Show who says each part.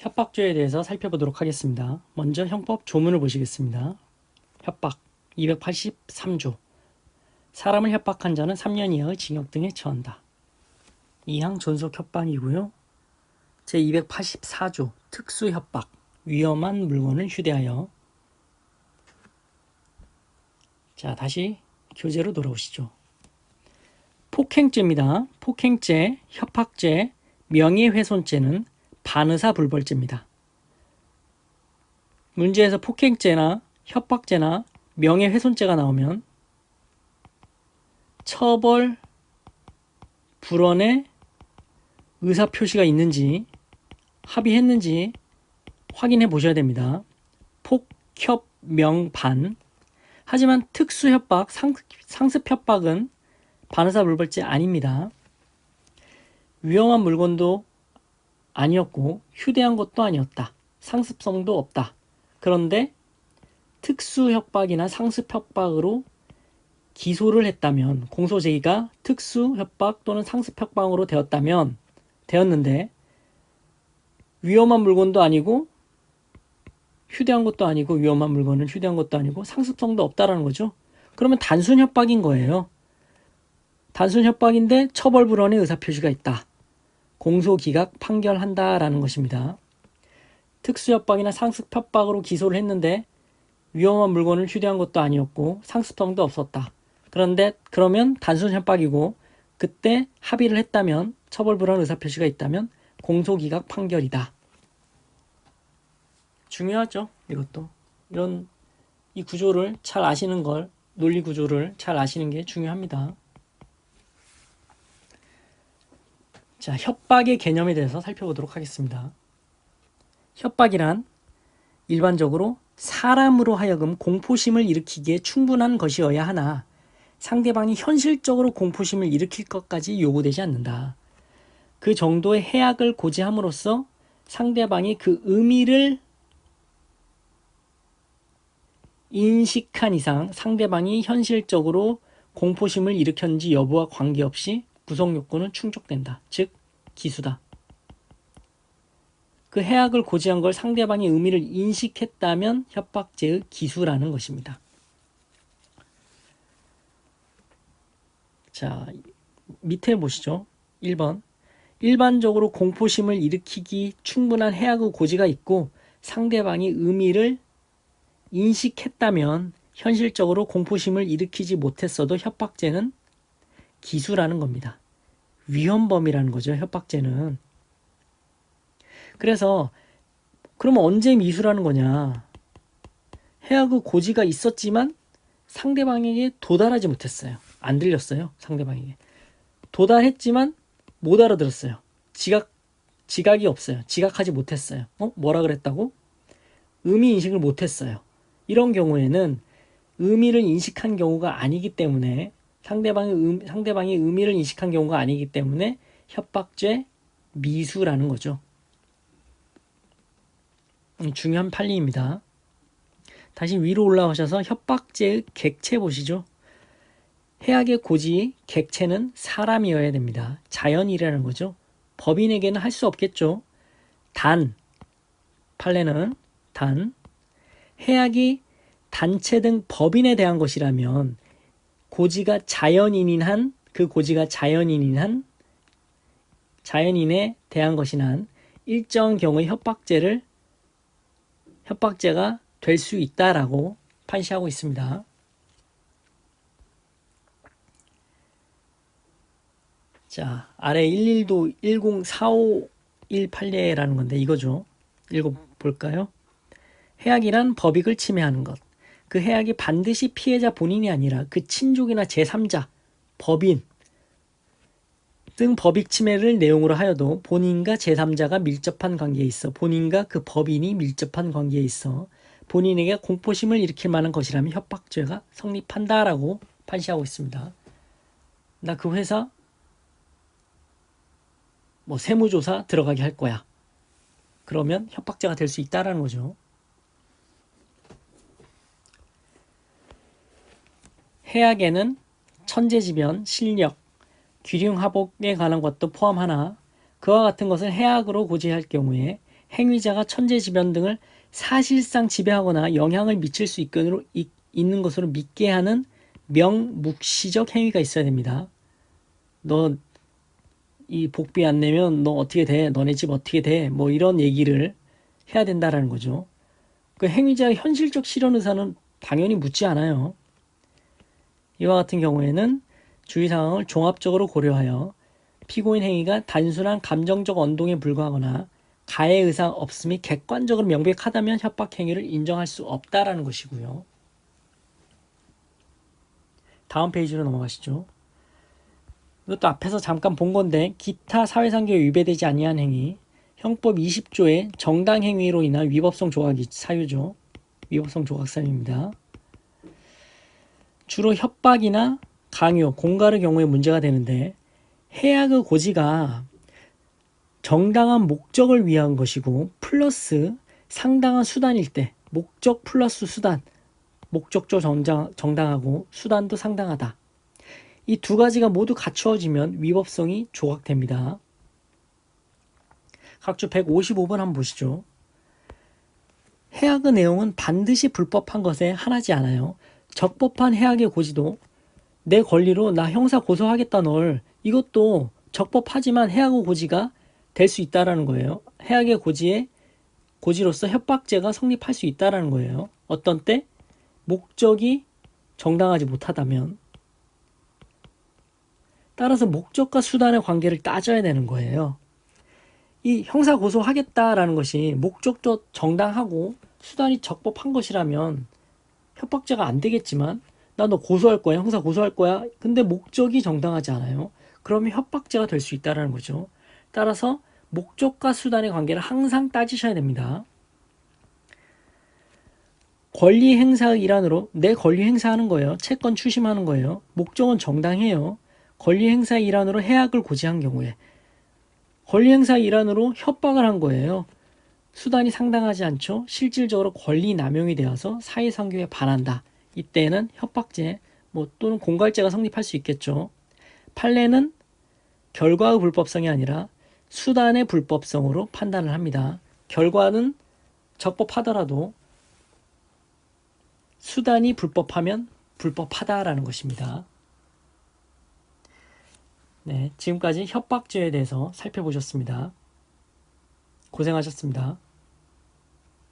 Speaker 1: 협박죄에 대해서 살펴보도록 하겠습니다. 먼저 형법 조문을 보시겠습니다. 협박 283조 사람을 협박한 자는 3년 이하의 징역 등에 처한다. 이항 존속 협박이고요. 제284조 특수 협박 위험한 물건을 휴대하여 자 다시 교재로 돌아오시죠. 폭행죄입니다. 폭행죄, 협박죄, 명예훼손죄는 반의사 불벌죄입니다. 문제에서 폭행죄나 협박죄나 명예훼손죄가 나오면 처벌 불원의 의사 표시가 있는지 합의했는지 확인해 보셔야 됩니다. 폭협 명반 하지만 특수협박, 상습협박은 반의사 불벌죄 아닙니다. 위험한 물건도 아니었고 휴대한 것도 아니었다. 상습성도 없다. 그런데 특수 협박이나 상습 협박으로 기소를 했다면 공소 제기가 특수 협박 또는 상습 협박으로 되었다면 되었는데 위험한 물건도 아니고 휴대한 것도 아니고 위험한 물건을 휴대한 것도 아니고 상습성도 없다라는 거죠. 그러면 단순 협박인 거예요. 단순 협박인데 처벌 불원의 의사 표시가 있다. 공소기각 판결한다라는 것입니다. 특수협박이나 상습협박으로 기소를 했는데 위험한 물건을 휴대한 것도 아니었고 상습성도 없었다. 그런데 그러면 단순 협박이고 그때 합의를 했다면 처벌 불원 의사표시가 있다면 공소기각 판결이다. 중요하죠. 이것도 이런 이 구조를 잘 아시는 걸 논리 구조를 잘 아시는 게 중요합니다. 자, 협박의 개념에 대해서 살펴보도록 하겠습니다. 협박이란 일반적으로 사람으로 하여금 공포심을 일으키기에 충분한 것이어야 하나 상대방이 현실적으로 공포심을 일으킬 것까지 요구되지 않는다. 그 정도의 해악을 고지함으로써 상대방이 그 의미를 인식한 이상 상대방이 현실적으로 공포심을 일으켰는지 여부와 관계없이 구성 요건은 충족된다. 즉 기수다. 그 해악을 고지한 걸 상대방이 의미를 인식했다면 협박죄의 기수라는 것입니다. 자, 밑에 보시죠. 1번. 일반적으로 공포심을 일으키기 충분한 해악의 고지가 있고 상대방이 의미를 인식했다면 현실적으로 공포심을 일으키지 못했어도 협박죄는 기수라는 겁니다. 위헌범이라는 거죠, 협박죄는. 그래서 그러면 언제 미수라는 거냐? 해악의 고지가 있었지만 상대방에게 도달하지 못했어요. 안 들렸어요, 상대방에게. 도달했지만 못 알아들었어요. 지각 지각이 없어요. 지각하지 못했어요. 어? 뭐라 그랬다고? 의미 인식을 못했어요. 이런 경우에는 의미를 인식한 경우가 아니기 때문에 상대방의 의, 상대방이 의미를 인식한 경우가 아니기 때문에 협박죄 미수라는 거죠. 음, 중요한 판례입니다. 다시 위로 올라오셔서 협박죄의 객체 보시죠. 해악의 고지 객체는 사람이어야 됩니다. 자연이라는 거죠. 법인에게는 할 수 없겠죠. 단 판례는 단 해악이 단체 등 법인에 대한 것이라면 고지가 자연인인 한 그 고지가 자연인인 한 자연인에 대한 것인 한 일정 경우의 협박죄를 협박죄가 될 수 있다라고 판시하고 있습니다. 자, 아래 11도 10451 판례라는 건데 이거죠. 읽어볼까요? 해악이란 법익을 침해하는 것. 그 해악이 반드시 피해자 본인이 아니라 그 친족이나 제3자, 법인 등 법익 침해를 내용으로 하여도 본인과 제3자가 밀접한 관계에 있어 본인과 그 법인이 밀접한 관계에 있어 본인에게 공포심을 일으킬 만한 것이라면 협박죄가 성립한다라고 판시하고 있습니다. 나 그 회사 뭐 세무조사 들어가게 할 거야. 그러면 협박죄가 될 수 있다라는 거죠. 해악에는 천재지변, 실력, 귀륭하복에 관한 것도 포함하나 그와 같은 것을 해악으로 고지할 경우에 행위자가 천재지변 등을 사실상 지배하거나 영향을 미칠 수 있건으로, 이- 있는 것으로 믿게 하는 명묵시적 행위가 있어야 됩니다. 너 이 복비 안 내면 너 어떻게 돼? 너네 집 어떻게 돼? 뭐 이런 얘기를 해야 된다라는 거죠. 그 행위자의 현실적 실현 의사는 당연히 묻지 않아요. 이와 같은 경우에는 주의 상황을 종합적으로 고려하여 피고인 행위가 단순한 감정적 언동에 불과하거나 가해 의사 없음이 객관적으로 명백하다면 협박 행위를 인정할 수 없다라는 것이고요. 다음 페이지로 넘어가시죠. 이것도 앞에서 잠깐 본 건데 기타 사회상규에 위배되지 아니한 행위 형법 20조의 정당 행위로 인한 위법성 조각이 사유죠. 위법성 조각 사유입니다. 주로 협박이나 강요, 공갈의 경우에 문제가 되는데 해악의 고지가 정당한 목적을 위한 것이고 플러스 상당한 수단일 때 목적 플러스 수단 목적조 정당, 정당하고 수단도 상당하다. 이 두 가지가 모두 갖추어지면 위법성이 조각됩니다. 각주 155번 한번 보시죠. 해악의 내용은 반드시 불법한 것에 하나지 않아요. 적법한 해악의 고지도 내 권리로 나 형사 고소하겠다 널 이것도 적법하지만 해악의 고지가 될 수 있다라는 거예요. 해악의 고지에 고지로서 협박죄가 성립할 수 있다라는 거예요. 어떤 때 목적이 정당하지 못하다면 따라서 목적과 수단의 관계를 따져야 되는 거예요. 이 형사 고소하겠다라는 것이 목적도 정당하고 수단이 적법한 것이라면 협박죄가 안 되겠지만 나 너 고소할 거야 형사 고소할 거야. 근데 목적이 정당하지 않아요. 그러면 협박죄가 될 수 있다라는 거죠. 따라서 목적과 수단의 관계를 항상 따지셔야 됩니다. 권리 행사의 일환으로 내 권리 행사하는 거예요. 채권 추심하는 거예요. 목적은 정당해요. 권리 행사의 일환으로 해악을 고지한 경우에 권리 행사의 일환으로 협박을 한 거예요 수단이 상당하지 않죠. 실질적으로 권리 남용이 되어서 사회상규에 반한다. 이때는 협박죄 뭐 또는 공갈죄가 성립할 수 있겠죠. 판례는 결과의 불법성이 아니라 수단의 불법성으로 판단을 합니다. 결과는 적법하더라도 수단이 불법하면 불법하다라는 것입니다. 네, 지금까지 협박죄에 대해서 살펴보셨습니다. 고생하셨습니다.